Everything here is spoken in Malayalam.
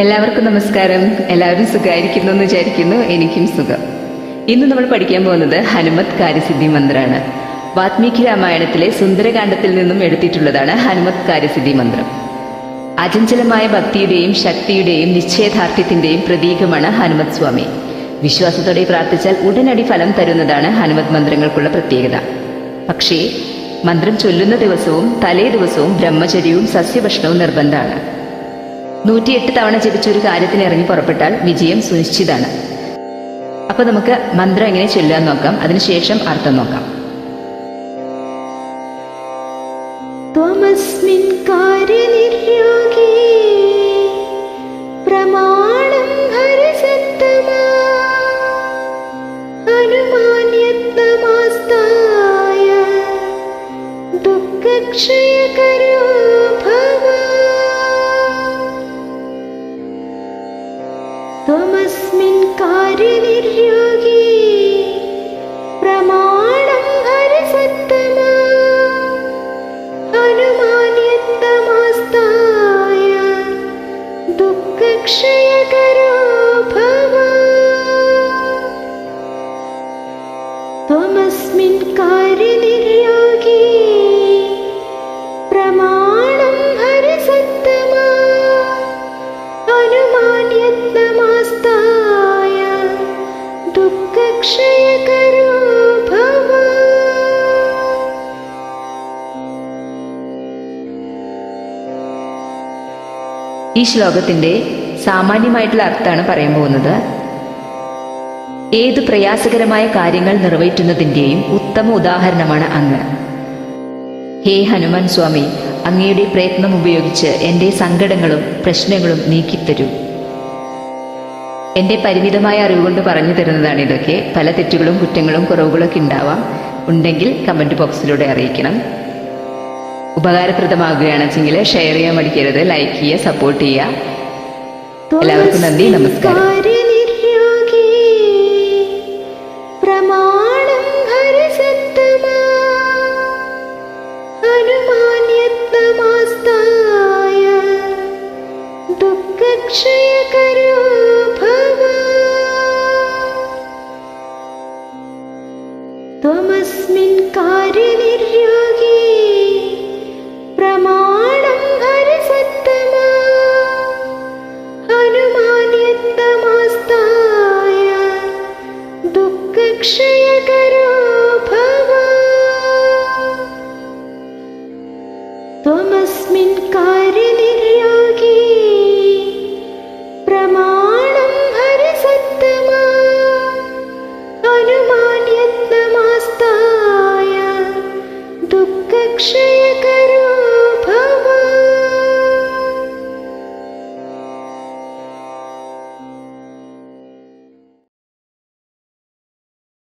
എല്ലാവർക്കും നമസ്കാരം. എല്ലാവരും സുഖമായിരിക്കുന്നു എന്ന് വിചാരിക്കുന്നു. എനിക്കും സുഖം. ഇന്ന് നമ്മൾ പഠിക്കാൻ പോകുന്നത് ഹനുമത് കാര്യസിദ്ധി മന്ത്രമാണ് വാത്മീകി രാമായണത്തിലെ സുന്ദരകാന്ഡത്തിൽ നിന്നും എടുത്തിട്ടുള്ളതാണ് ഹനുമത് കാര്യസിദ്ധി മന്ത്രം. അചഞ്ചലമായ ഭക്തിയുടെയും ശക്തിയുടെയും നിശ്ചയദാർഢ്യത്തിന്റെയും പ്രതീകമാണ് ഹനുമത് സ്വാമി. വിശ്വാസത്തോടെ പ്രാർത്ഥിച്ചാൽ ഉടനടി ഫലം തരുന്നതാണ് ഹനുമത് മന്ത്രങ്ങൾക്കുള്ള പ്രത്യേകത. പക്ഷേ മന്ത്രം ചൊല്ലുന്ന ദിവസവും തലേ ദിവസവും ബ്രഹ്മചര്യവും സസ്യഭക്ഷണവും നിർബന്ധമാണ്. നൂറ്റിയെട്ട് തവണ ജപിച്ചൊരു കാര്യത്തിന് ഇറങ്ങി പുറപ്പെട്ടാൽ വിജയം സുനിശ്ചിതാണ്. അപ്പോൾ നമുക്ക് മന്ത്രം എങ്ങനെ ചൊല്ലാൻ നോക്കാം. അതിനുശേഷം അർത്ഥം നോക്കാം. ക്ഷയകരോ പ്രമാണം दुःखक्षयकरो भव त्वमस्मिन् कार्यनिर्योगे प्रमाणं हरिसत्तमा हनुमान्यत्नमास्ताय दुःखक्षयकरो भव ഈ ശ്ലോകത്തിന്റെ സാമാന്യമായിട്ടുള്ള അർത്ഥമാണ് പറയാൻ പോകുന്നത്. ഏത് പ്രയാസകരമായ കാര്യങ്ങൾ നിറവേറ്റുന്നതിന്റെയും ഉത്തമ ഉദാഹരണമാണ് അങ്ങ്. ഹേ ഹനുമാൻ സ്വാമി അങ്ങയുടെ പ്രയത്നം ഉപയോഗിച്ച് എന്റെ സങ്കടങ്ങളും പ്രശ്നങ്ങളും നീക്കിത്തരൂ. എന്റെ പരിമിതമായ അറിവ് കൊണ്ട് പറഞ്ഞു തരുന്നതാണ് ഇതൊക്കെ. പല തെറ്റുകളും കുറ്റങ്ങളും കുറവുകളൊക്കെ ഉണ്ടാവാം. ഉണ്ടെങ്കിൽ കമന്റ് ബോക്സിലൂടെ അറിയിക്കണം. ഉപകാരപ്രദമാകുകയാണെച്ചെങ്കിൽ ഷെയർ ചെയ്യാൻ മടിക്കരുത് ലൈക്ക് ചെയ്യുക സപ്പോർട്ട് ചെയ്യുക. എല്ലാവർക്കും നന്ദി നമസ്കാരം കാര്യനിര്യോഗേ त्वमस्मिन् कार्यनिर्योगे प्रमाणं हरिसत्तमा हनुमान्यत्नमास्ताय दुःखक्षयकरो